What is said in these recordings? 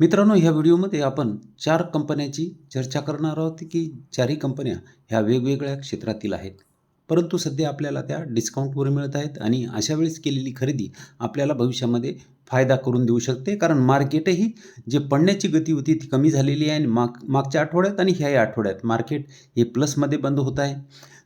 मित्रांनो ह्या व्हिडिओमध्ये आपण चार कंपन्यांची चर्चा करणार आहोत की चारही कंपन्या ह्या वेगवेगळ्या क्षेत्रातील आहेत. परंतु सध्या आपल्याला त्या डिस्काउंटवर मिळत आहेत आणि अशा वेळेस केलेली खरेदी आपल्याला भविष्यामध्ये फायदा करून देऊ शकते. कारण मार्केटही जे पडण्याची गती होती ती कमी झालेली आहे आणि माग मागच्या आठवड्यात आणि ह्याही आठवड्यात मार्केट हे प्लसमध्ये बंद होत आहे.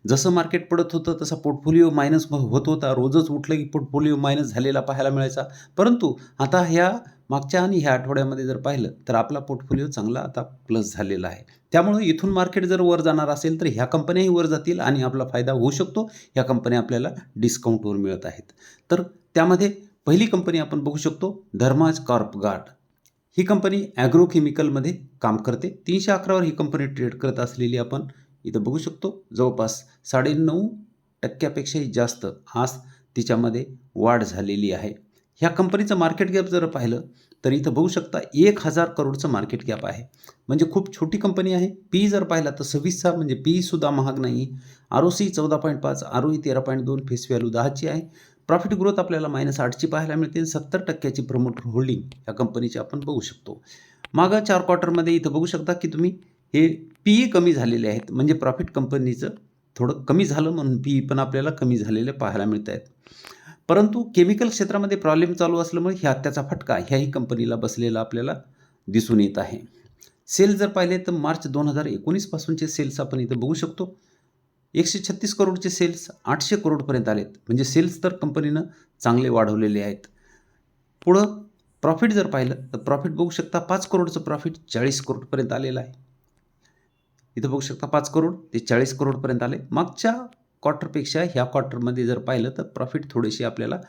जसं मार्केट पडत होतं तसा पोर्टफोलिओ मायनस होत होता. रोजच उठलं की पोर्टफोलिओ मायनस झालेला पाहायला मिळायचा. परंतु आता ह्या मागच्या आणि ह्या आठवड्यामध्ये जर पाहिलं तर आपला पोर्टफोलिओ चांगला आता प्लस झालेला आहे. त्यामुळं इथून मार्केट जर वर जाणार असेल तर ह्या कंपन्याही वर जातील आणि आपला फायदा होऊ शकतो. ह्या कंपन्या आपल्याला डिस्काउंटवर मिळत आहेत. तर त्यामध्ये पहिली कंपनी आपण बघू शकतो धर्माज कॉर्प गार्ड. ही कंपनी ॲग्रोकेमिकलमध्ये काम करते. तीनशे अकरावर ही कंपनी ट्रेड करत असलेली आपण इथं बघू शकतो. जवळपास साडेनऊ टक्क्यापेक्षाही जास्त आज तिच्यामध्ये वाढ झालेली आहे. ह्या कंपनीचं मार्केट गॅप जर पाहिलं तर इथं बघू शकता एक हजार करोडचं मार्केट गॅप आहे. म्हणजे खूप छोटी कंपनी आहे. पी जर पाहिला तर सव्वीसचा म्हणजे पीसुद्धा महाग नाही. आर ओ सी चौदा पॉईंट पाच आर ओ ई तेरा पॉईंट दोन फेस व्हॅल्यू दहाची आहे. प्रॉफिट ग्रोथ आपल्याला मायनस आठची पाहायला मिळते सत्तर टक्क्याची प्रमोटर होल्डिंग या कंपनीची आपण बघू शकतो. मागं चार क्वार्टरमध्ये इथं बघू शकता की तुम्ही हे पी ई कमी झालेले आहेत. म्हणजे प्रॉफिट कंपनीचं थोडं कमी झालं म्हणून पी ई पण आपल्याला कमी झालेले पाहायला मिळत आहेत परंतु केमिकल क्षेत्रामध्ये प्रॉब्लेम चालू असल्यामुळे ह्या त्याचा फटका ह्याही कंपनीला बसलेला आपल्याला दिसून येत आहे. सेल जर पाहिले तर मार्च दोन हजार एकोणीसपासूनचे सेल्स आपण इथं बघू शकतो. एकशे छत्तीस करोडचे सेल्स आठशे करोडपर्यंत आलेत. म्हणजे सेल्स तर कंपनीनं चांगले वाढवलेले आहेत. पुढं प्रॉफिट जर पाहिलं तर प्रॉफिट बघू शकता पाच करोडचं प्रॉफिट चाळीस करोडपर्यंत आलेलं आहे. इथं बघू शकता पाच करोड ते चाळीस करोडपर्यंत आले. मागच्या क्वार्टरपेक्षा ह्या क्वार्टरमध्ये जर पाहिलं तर प्रॉफिट थोडेसे आपल्याला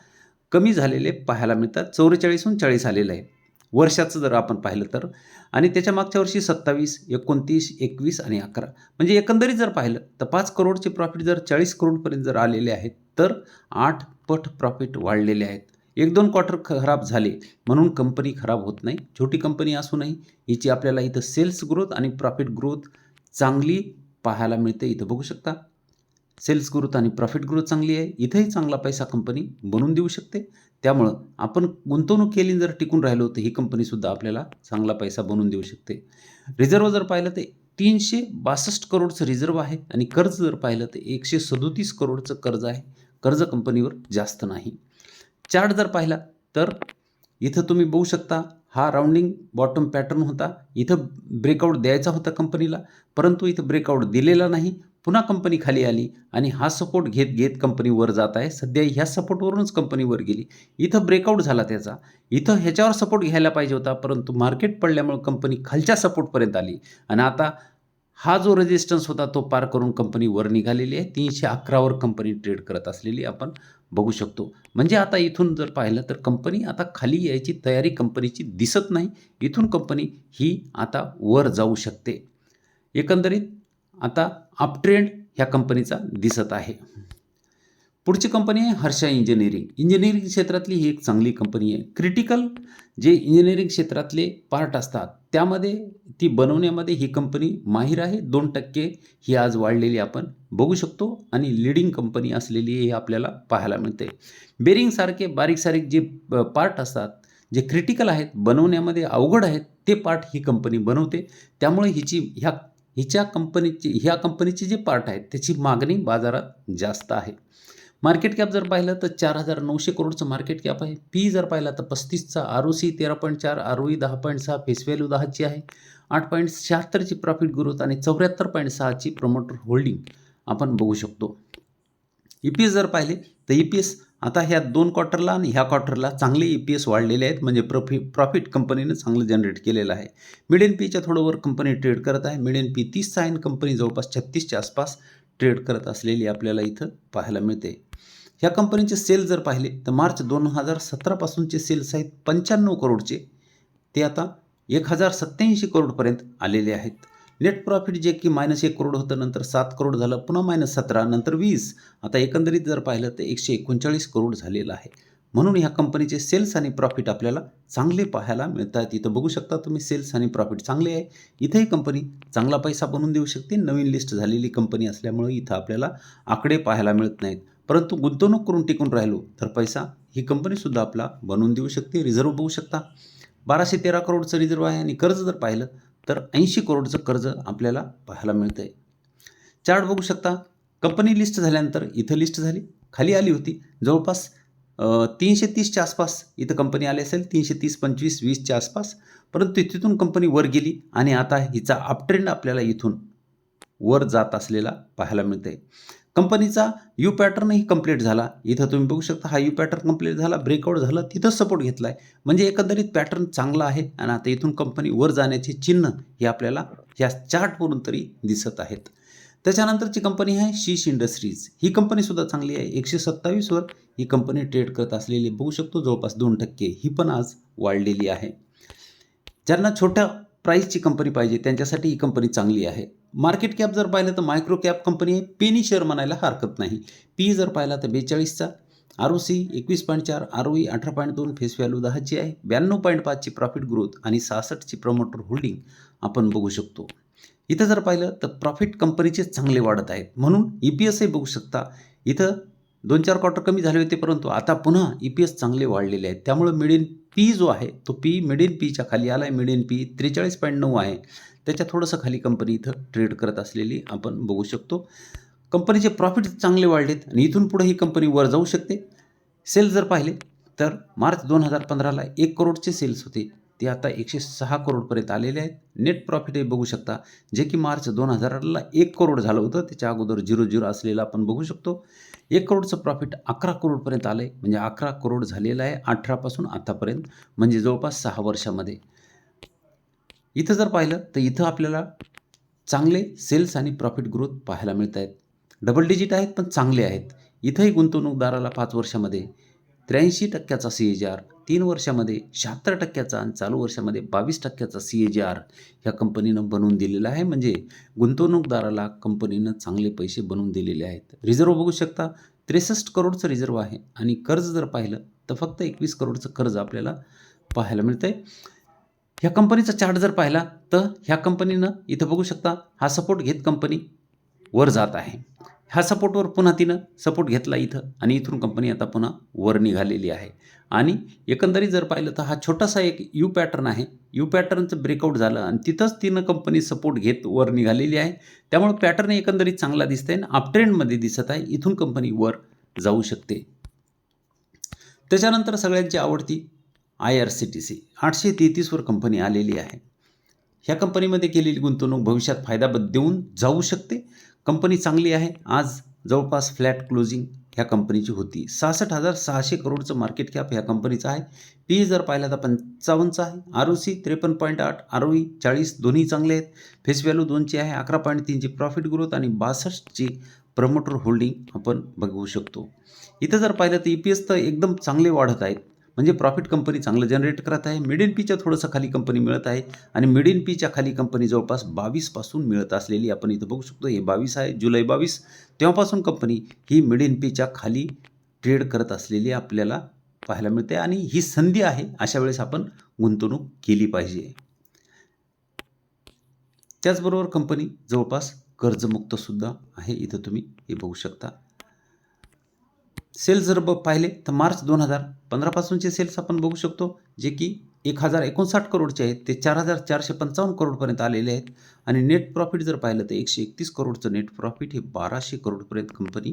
कमी झालेले पाहायला मिळतात. चौवेचाळीसहून चाळीस आलेलं आहे. वर्षाचं जर आपण पाहिलं तर. आणि त्याच्या मागच्या वर्षी सत्तावीस एकोणतीस एकवीस आणि अकरा. म्हणजे एकंदरीत जर पाहिलं तर पाच करोडचे प्रॉफिट जर चाळीस करोडपर्यंत जर आलेले आहेत तर आठ पट प्रॉफिट वाढलेले आहेत. एक दोन क्वार्टर खराब झाले म्हणून कंपनी खराब होत नाही. छोटी कंपनी असूनही हिची आपल्याला इथं सेल्स ग्रोथ आणि प्रॉफिट ग्रोथ चांगली पाहायला मिळते. इथं बघू शकता. सेल्स ग्रोथ आणि प्रॉफिट ग्रोथ चांगली आहे. इथंही चांगला पैसा कंपनी बनवून देऊ शकते. त्यामुळं आपण गुंतवणूक केली जर टिकून राहिलो तर ही कंपनीसुद्धा आपल्याला चांगला पैसा बनवून देऊ शकते. रिझर्व जर पाहिलं तर तीनशे बासष्ट करोडचं रिझर्व आहे आणि कर्ज जर पाहिलं तर एकशे सदोतीस करोडचं कर्ज आहे. कर्ज कंपनीवर जास्त नाही. चार्ट जर पाहिला तर इथं तुम्ही बघू शकता हा राऊंडिंग बॉटम पॅटर्न होता. इथं ब्रेकआउट द्यायचा होता कंपनीला परंतु इथं ब्रेकआउट दिलेला नाही. पुन्हा कंपनी खाली आली आणि हा सपोर्ट घेत घेत कंपनी वर जात आहे. सध्या ह्या सपोर्टवरूनच कंपनी वर गेली. इथं ब्रेकआउट झाला त्याचा. इथं ह्याच्यावर सपोर्ट घ्यायला पाहिजे होता परंतु मार्केट पडल्यामुळे कंपनी खालच्या सपोर्टपर्यंत आली. आणि आता हा जो रेजिस्टन्स होता तो पार करून कंपनी वर निघालेली आहे. तीनशे अकरावर कंपनी ट्रेड करत असलेली आपण बघू शकतो. म्हणजे आता इथून जर पाहिलं तर कंपनी आता खाली यायची तयारी कंपनीची दिसत नाही. इथून कंपनी ही आता वर जाऊ शकते. एकंदरीत आता अपट्रेंड ह्या कंपनीचा दिसत आहे. पुढची कंपनी आहे हर्षा इंजिनिअरिंग. इंजिनिअरिंग क्षेत्रातली ही एक चांगली कंपनी आहे. क्रिटिकल जे इंजिनिअरिंग क्षेत्रातले पार्ट असतात त्यामध्ये ती बनवण्यामध्ये ही कंपनी माहीर आहे. दोन टक्के ही आज वाढलेली आपण बघू शकतो आणि लिडिंग कंपनी असलेली ही आपल्याला पाहायला मिळते. बेरिंगसारखे बारीक सारीक जे पार्ट असतात जे क्रिटिकल आहेत बनवण्यामध्ये अवघड आहेत ते पार्ट ही कंपनी बनवते. त्यामुळे हिची ह्या हिच्या कंपनीची ह्या कंपनीचे जे पार्ट आहेत त्याची मागणी बाजारात जास्त आहे. मार्केट कॅप जर पाहिलं तर चार हजार नऊशे करोडचं मार्केट कॅप आहे. पी जर पाहिला तर पस्तीसचा आर ओ सी तेरा पॉईंट चार आर ओ ई दहा पॉईंट सहा फेस व्हॅल्यू दहाची आहे. आठ पॉईंट शहात्तरची प्रॉफिट ग्रोथ आणि चौऱ्याहत्तर पॉईंट सहाची प्रमोटर होल्डिंग आपण बघू शकतो. ई पी एस जर पाहिले तर ई पी एस आता ह्या दोन क्वार्टरला आणि ह्या क्वार्टरला चांगले ई पी एस वाढलेले आहेत. म्हणजे प्रॉफि प्रॉफिट कंपनीनं चांगलं जनरेट केलेलं आहे. मिडियन पीच्या थोडंवर कंपनी ट्रेड करत आहे. मिडियन पी तीसचा आहे कंपनी जवळपास छत्तीसच्या आसपास ट्रेड करत असलेली आपल्याला इथं पाहायला मिळते. ह्या कंपनीचे सेल जर पाहिले तर मार्च दोन हजार सतरापासूनचे सेल्स आहेत पंच्याण्णव करोडचे. ते आता एक हजार सत्त्याऐंशी करोडपर्यंत आलेले आहेत. नेट प्रॉफिट जे की मायनस एक करोड होतं नंतर सात करोड झालं पुन्हा मायनस सतरा नंतर वीस. आता एकंदरीत जर पाहिलं तर एकशे एकोणचाळीस करोड झालेलं आहे. म्हणून ह्या कंपनीचे सेल्स आणि प्रॉफिट आपल्याला चांगले पाहायला मिळतात. इथं बघू शकता तुम्ही सेल्स आणि प्रॉफिट चांगले आहे. इथंही कंपनी चांगला पैसा बनवून देऊ शकते. नवीन लिस्ट झालेली कंपनी असल्यामुळे इथं आपल्याला आकडे पाहायला मिळत नाहीत. परंतु गुंतवणूक करून टिकून राहिलो तर पैसा ही कंपनीसुद्धा आपला बनवून देऊ शकते. रिझर्व बघू शकता. बाराशे तेरा करोडचं रिझर्व आहे आणि कर्ज जर पाहिलं तर ऐंशी करोडचं कर्ज आपल्याला पाहायला मिळतं आहे चार्ट बघू शकता कंपनी लिस्ट झाल्यानंतर इथं लिस्ट झाली. खाली आली होती. जवळपास तीनशे तीसच्या आसपास इथं कंपनी आली असेल. तीनशे तीस पंचवीस वीसच्या आसपास. परंतु तिथून कंपनी वर गेली आणि आता हिचा अपट्रेंड आपल्याला इथून वर जात असलेला पाहायला मिळतं आहे कंपनीचा यू पॅटर्नही कंप्लीट झाला. इथं तुम्ही बघू शकता हा यू पॅटर्न कंप्लीट झाला ब्रेकआउट झालं तिथं सपोर्ट घेतला आहे म्हणजे एकंदरीत पॅटर्न चांगला आहे आणि आता इथून कंपनी वर जाण्याचे चिन्ह हे आपल्याला या चार्टवरून तरी दिसत आहेत. त्याच्यानंतरची कंपनी आहे शीश इंडस्ट्रीज ही कंपनीसुद्धा चांगली आहे. एकशे सत्तावीसवर ही कंपनी ट्रेड करत असलेली बघू शकतो जवळपास दोन टक्के. ही पण आज वाढलेली आहे. ज्यांना छोट्या प्राईसची कंपनी पाहिजे त्यांच्यासाठी ही कंपनी चांगली आहे. मार्केट कॅप जर पाहिलं तर मायक्रो कॅप कंपनी आहे. पेनी शेअर म्हणायला हरकत नाही. पी जर पाहिला तर बेचाळीसचा. आर ओ सी एकवीस पॉईंट चार आर ओ ई अठरा पॉईंट दोन फेस व्हॅल्यू दहाची आहे. ब्याण्णव पॉईंट पाचची प्रॉफिट ग्रोथ आणि सहासष्टची प्रमोटर होल्डिंग आपण बघू शकतो. इथं जर पाहिलं तर प्रॉफिट कंपनीचे चांगले वाढत आहेत. म्हणून ई पी एसही बघू शकता. इथं दोन चार क्वार्टर कमी झाले होते परंतु आता पुन्हा ई पी एस चांगले वाढलेले आहेत. त्यामुळं मिडियन पी जो आहे तो पी मिडियन पीच्या खाली आला आहे मिडियन पी त्रेचाळीस पॉईंट नऊ आहे. त्याच्या थोडंसं खाली कंपनी इथं ट्रेड करत असलेली आपण बघू शकतो. कंपनीचे प्रॉफिट चांगले वाढलेत आणि इथून पुढे ही कंपनी वर जाऊ शकते. सेल जर पाहिले तर मार्च दोन हजार पंधराला एक करोडचे सेल्स होते. ते आता एकशे सहा करोडपर्यंत आलेले आहेत. नेट प्रॉफिट हे बघू शकता. जे की मार्च दोन हजाराला एक करोड झालं होतं. त्याच्या अगोदर झिरो झिरो असलेलं आपण बघू शकतो. एक करोडचं प्रॉफिट अकरा करोडपर्यंत आलं आहे म्हणजे अकरा करोड झालेलं आहे अठरापासून आतापर्यंत. म्हणजे जवळपास सहा वर्षामध्ये. इथं जर पाहिलं तर इथं आपल्याला चांगले सेल्स आणि प्रॉफिट ग्रोथ पाहायला मिळत आहेत डबल डिजिट आहेत पण चांगले आहेत. इथंही गुंतवणूकदाराला पाच वर्षामध्ये त्र्याऐंशी टक्क्याचा सी ए जी आर तीन वर्षामध्ये शहात्तर टक्क्याचा आणि चालू वर्षामध्ये बावीस टक्क्याचा सी ए जी आर ह्या कंपनीनं बनवून दिलेला आहे. म्हणजे गुंतवणूकदाराला कंपनीनं चांगले पैसे बनवून दिलेले आहेत. रिझर्व बघू शकता त्रेसष्ट करोडचं रिझर्व आहे आणि कर्ज जर पाहिलं तर फक्त एकवीस करोडचं कर्ज आपल्याला पाहायला मिळतं आहे ह्या कंपनीचा चार्ट जर पाहिला तर ह्या कंपनीनं इथं बघू शकता हा सपोर्ट घेत कंपनी वर जात आहे. ह्या सपोर्टवर पुन्हा तिनं सपोर्ट घेतला इथं आणि इथून कंपनी आता पुन्हा वर निघालेली आहे. आणि एकंदरीत जर पाहिलं तर हा छोटासा एक यू पॅटर्न आहे. यू पॅटर्नचं ब्रेकआउट झालं आणि तिथंच तिनं कंपनी सपोर्ट घेत वर निघालेली आहे. त्यामुळे पॅटर्न एकंदरीत चांगला दिसतंय आणि अपट्रेंडमध्ये दिसत आहे. इथून कंपनी वर जाऊ शकते. त्याच्यानंतर सगळ्यांची आवडती I R C T C आठशे तेहतीसवर कंपनी आलेली आहे. ह्या कंपनीमध्ये केलेली गुंतवणूक भविष्यात फायदा देऊन जाऊ शकते. कंपनी चांगली आहे. आज जवळपास फ्लॅट क्लोजिंग ह्या कंपनीची होती. सहासष्ट हजार सहाशे करोडचं मार्केट कॅप ह्या कंपनीचं आहे. पी जर पाहिला तर पंचावन्नचं आहे. आर ओ सी त्रेपन्न पॉईंट आठ आर ओ ई चाळीस दोन्ही चांगले आहेत. फेस व्हॅल्यू दोनची आहे. अकरा पॉईंट तीनची प्रॉफिट ग्रोथ आणि बासष्टची प्रमोटर होल्डिंग आपण बघू शकतो. इथं जर पाहिलं तर ई पी एस तर एकदम चांगले वाढत आहेत. म्हणजे प्रॉफिट कंपनी चांगलं जनरेट करत आहे. मिड इन पीच्या थोडंसं खाली कंपनी मिळत आहे आणि मिड इन पीच्या खाली कंपनी जवळपास बावीसपासून मिळत असलेली आपण इथं बघू शकतो. हे बावीस आहे जुलै बावीस. तेव्हापासून कंपनी ही मिड इन पीच्या खाली ट्रेड करत असलेली आपल्याला पाहायला मिळते आणि ही संधी आहे अशा वेळेस आपण गुंतवणूक केली पाहिजे. त्याचबरोबर कंपनी जवळपास कर्जमुक्तसुद्धा आहे. इथं तुम्ही हे बघू शकता. सेल्स जर ब पाहिले तर मार्च दोन हजार पंधरापासूनचे सेल्स आपण बघू शकतो जे की एक हजार एकोणसाठ करोडचे आहेत ते चार हजार चारशे पंचावन्न करोडपर्यंत आलेले आहेत. आणि नेट प्रॉफिट जर पाहिलं तर एकशे एकतीस करोडचं नेट प्रॉफिट हे बाराशे करोडपर्यंत कंपनी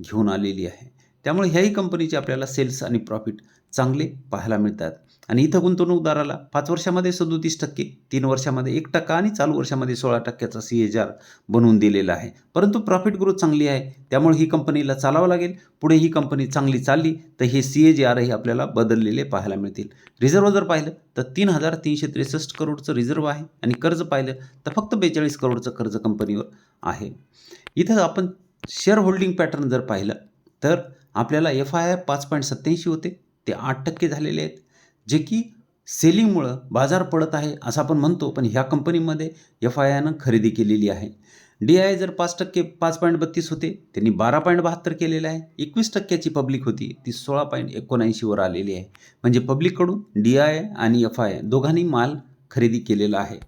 घेऊन आलेली आहे. त्यामुळे ह्याही कंपनीचे आपल्याला सेल्स आणि प्रॉफिट चांगले पाहायला मिळतात. आणि इथं गुंतवणूकदाराला पाच वर्षामध्ये सदोतीस टक्के तीन वर्षामध्ये एक टक्का आणि चालू वर्षामध्ये सोळा टक्क्याचा सी एच आर बनवून दिलेला आहे. परंतु प्रॉफिट ग्रोथ चांगली आहे. त्यामुळे ही कंपनीला चालावं लागेल. पुढे ही कंपनी चांगली चालली तर हे सी ए जी आरही आपल्याला बदललेले पाहायला मिळतील. रिझर्व जर पाहिलं तर तीन हजार तीनशे त्रेसष्ट करोडचं रिझर्व आहे. आणि कर्ज पाहिलं तर फक्त बेचाळीस करोडचं कर्ज कंपनीवर आहे. इथं आपण शेअर होल्डिंग पॅटर्न जर पाहिलं तर आपल्याला एफ आय आय पाच पॉईंट सत्त्याऐंशी होते. ते आठ टक्के झालेले आहेत. जे की सेलिंगमुळं बाजार पडत आहे असं आपण म्हणतो पण ह्या कंपनीमध्ये एफ आय आयनं खरेदी केलेली आहे. डी आय जर पाच टक्के पाच पॉईंट बत्तीस होते त्यांनी बारा पॉईंट बहात्तर केलेलं आहे. एकवीस टक्क्याची पब्लिक होती ती सोळा पॉईंट एकोणऐंशीवर आलेली आहे. म्हणजे पब्लिककडून डी आय आणि एफ आय दोघांनी माल खरेदी केलेला आहे.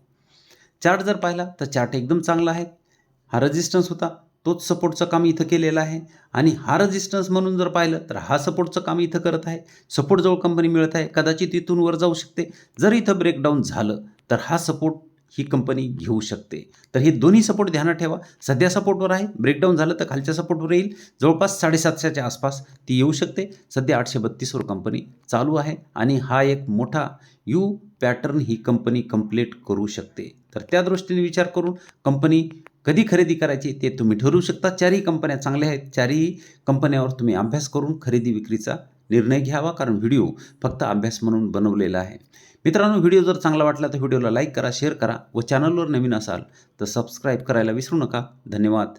चार्ट जर पाहिला तर चार्ट एकदम चांगला आहे. हा रजिस्टन्स होता. तोच सपोर्टचं काम इथं केलेलं आहे. आणि हा रजिस्टन्स म्हणून जर पाहिलं तर हा सपोर्टचं काम इथं करत आहे. सपोर्टजवळ कंपनी मिळत आहे. कदाचित इथून वर जाऊ शकते. जर इथं ब्रेकडाऊन झालं तर हा सपोर्ट ही कंपनी घेऊ शकते. तर हे दोन्ही सपोर्ट ध्यानात ठेवा. सध्या सपोर्टवर आहे. ब्रेकडाऊन झालं तर खालच्या सपोर्टवर येईल. जवळपास साडेसातशेच्या आसपास ती येऊ शकते. सध्या आठशे बत्तीसवर कंपनी चालू आहे. आणि हा एक मोठा यू पॅटर्न ही कंपनी कंप्लीट करू शकते. तर त्या दृष्टीने विचार करून कंपनी कधी खरेदी करायची ते तुम्ही ठरवू शकता. चारही कंपन्या चांगल्या आहेत. चारही कंपन्यावर तुम्ही अभ्यास करून खरेदी विक्रीचा निर्णय घ्यावा कारण व्हिडिओ फक्त अभ्यास म्हणून बनवलेला आहे. मित्रांनो व्हिडिओ जर चांगला वाटला तर व्हिडिओला लाईक करा शेअर करा व चॅनलवर नवीन असाल तर सबस्क्राईब करायला विसरू नका. धन्यवाद.